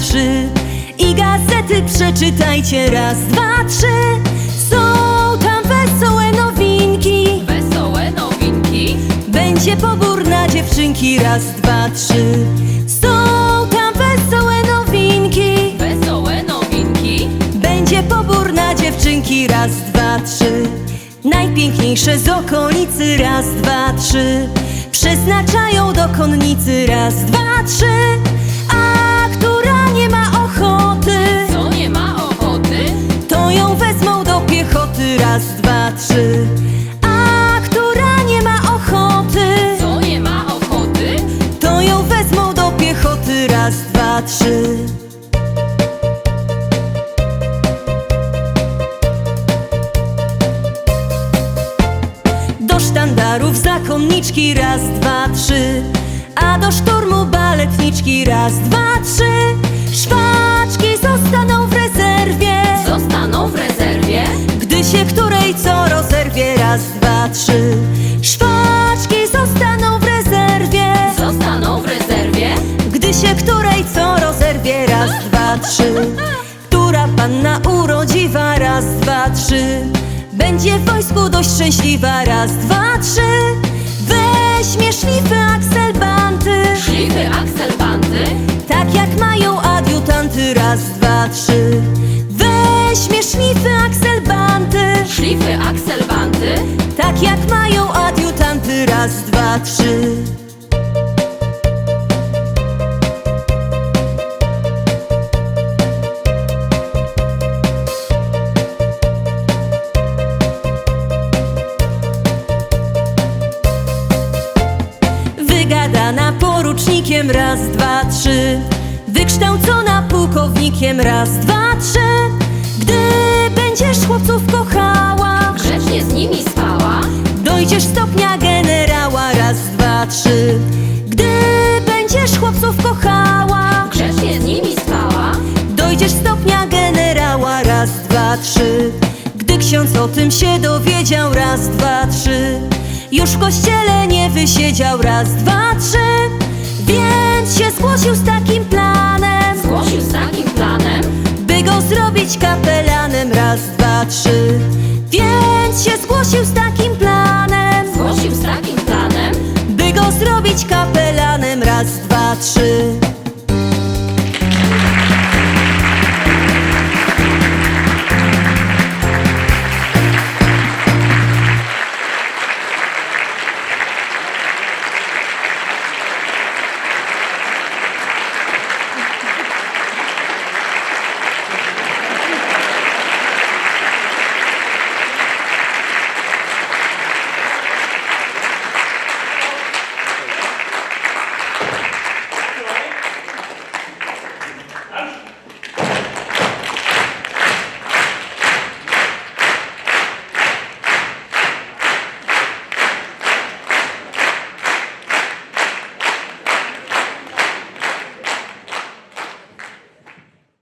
trzy. I gazety przeczytajcie raz, dwa, trzy. Są tam wesołe nowinki. Wesołe nowinki, Będzie pobór na dziewczynki raz, dwa, trzy. Są tam wesołe nowinki. Wesołe nowinki, Będzie pobór na dziewczynki raz, dwa, trzy. Najpiękniejsze z okolicy raz, dwa, trzy Przeznaczają do konnicy. Raz, dwa, trzy. A która nie ma ochoty? Co nie ma ochoty, To ją wezmą do piechoty. Raz, sztandarów zakonniczki raz, dwa, trzy. A do szturmu baletniczki raz, dwa, trzy. Szwaczki zostaną w rezerwie. Zostaną w rezerwie, Gdy się której co rozerwie raz, dwa, trzy. Szwaczki zostaną w rezerwie. Zostaną w rezerwie, Gdy się której co rozerwie raz, dwa, trzy. Która panna urodziwa raz, dwa, trzy Będzie w wojsku dość szczęśliwa. Raz, dwa, trzy. Weźmie szlify akselbanty szlify akselbanty, Tak jak mają adiutanty. Raz, dwa, trzy. Weźmie szlify akselbanty szlify akselbanty, Tak jak mają adiutanty. Raz, dwa, trzy porucznikiem raz, dwa, trzy. Wykształcona pułkownikiem raz, dwa, trzy. Gdy będziesz chłopców kochała grzecznie z nimi spała, Dojdziesz stopnia generała raz, dwa, trzy. Gdy będziesz chłopców kochała grzecznie z nimi spała, Dojdziesz stopnia generała raz, dwa, trzy. Gdy ksiądz o tym się dowiedział raz, dwa, trzy. Już w kościele nie wysiedział raz, dwa, trzy Więc się zgłosił z takim planem. Zgłosił z takim planem, By go zrobić kapelanem. Raz, dwa, trzy. Więc się zgłosił z takim planem. Zgłosił z takim planem, By go zrobić kapelanem. Raz, dwa, trzy